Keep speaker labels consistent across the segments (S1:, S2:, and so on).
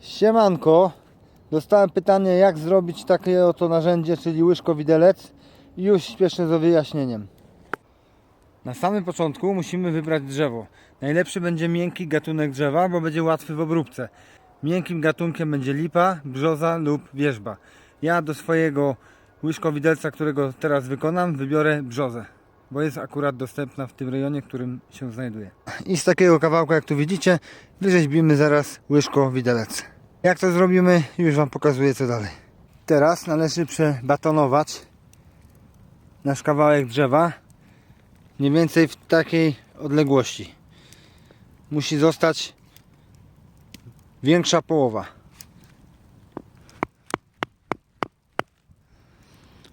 S1: Siemanko. Dostałem pytanie, jak zrobić takie oto narzędzie, czyli łyżko widelec. I już śpieszę z wyjaśnieniem. Na samym początku musimy wybrać drzewo. Najlepszy będzie miękki gatunek drzewa, bo będzie łatwy w obróbce. Miękkim gatunkiem będzie lipa, brzoza lub wierzba. Ja do swojego łyżkowidelca, którego teraz wykonam, wybiorę brzozę, bo jest akurat dostępna w tym rejonie, w którym się znajduje. I z takiego kawałka, jak tu widzicie, wyrzeźbimy zaraz łyżko widelec. Jak to zrobimy, już Wam pokazuję co dalej. Teraz należy przebatonować nasz kawałek drzewa mniej więcej w takiej odległości. Musi zostać większa połowa.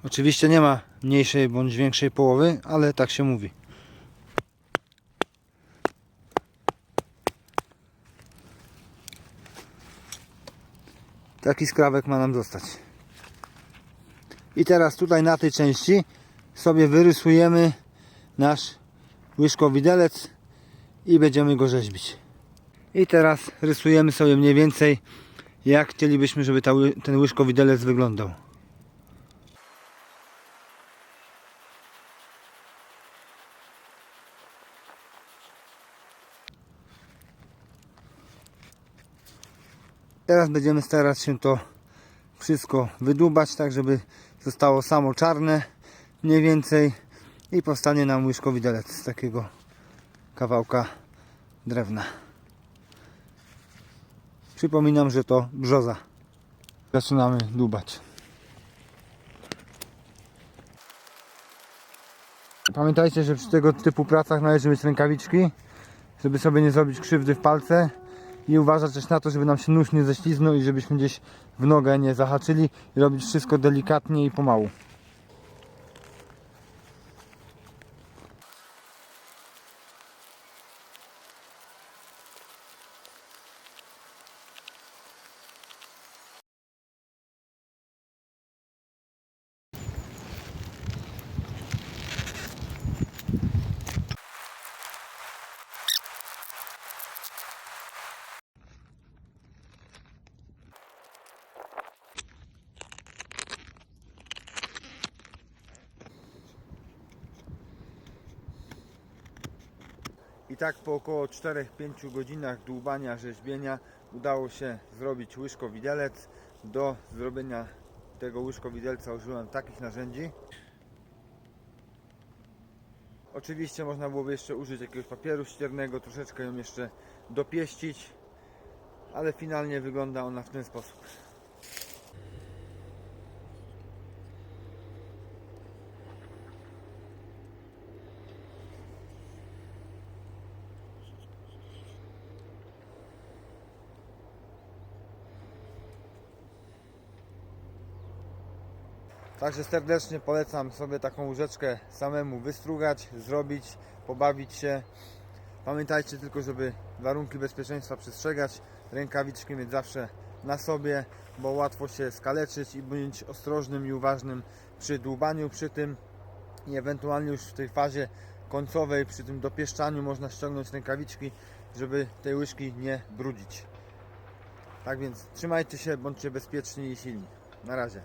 S1: Oczywiście nie ma mniejszej bądź większej połowy, ale tak się mówi. Taki skrawek ma nam zostać. I teraz tutaj na tej części sobie wyrysujemy nasz łyżkowidelec i będziemy go rzeźbić. I teraz rysujemy sobie mniej więcej jak chcielibyśmy, żeby ta, ten łyżkowidelec wyglądał. Teraz będziemy starać się to wszystko wydłubać, tak żeby zostało samo czarne mniej więcej i powstanie nam łyżkowidelec z takiego kawałka drewna. Przypominam, że to brzoza. Zaczynamy dłubać. Pamiętajcie, że przy tego typu pracach należy mieć rękawiczki, żeby sobie nie zrobić krzywdy w palce i uważać też na to, żeby nam się nóż nie ześliznął i żebyśmy gdzieś w nogę nie zahaczyli i robić wszystko delikatnie i pomału. I tak po około 4-5 godzinach dłubania, rzeźbienia udało się zrobić łyżkowidelec. Do zrobienia tego łyżkowidelca użyłem takich narzędzi. Oczywiście można byłoby jeszcze użyć jakiegoś papieru ściernego, troszeczkę ją jeszcze dopieścić, ale finalnie wygląda ona w ten sposób. Także serdecznie polecam sobie taką łyżeczkę samemu wystrugać, zrobić, pobawić się. Pamiętajcie tylko, żeby warunki bezpieczeństwa przestrzegać, rękawiczki mieć zawsze na sobie, bo łatwo się skaleczyć i być ostrożnym i uważnym przy dłubaniu, przy tym i ewentualnie już w tej fazie końcowej, przy tym dopieszczaniu można ściągnąć rękawiczki, żeby tej łyżki nie brudzić. Tak więc trzymajcie się, bądźcie bezpieczni i silni. Na razie.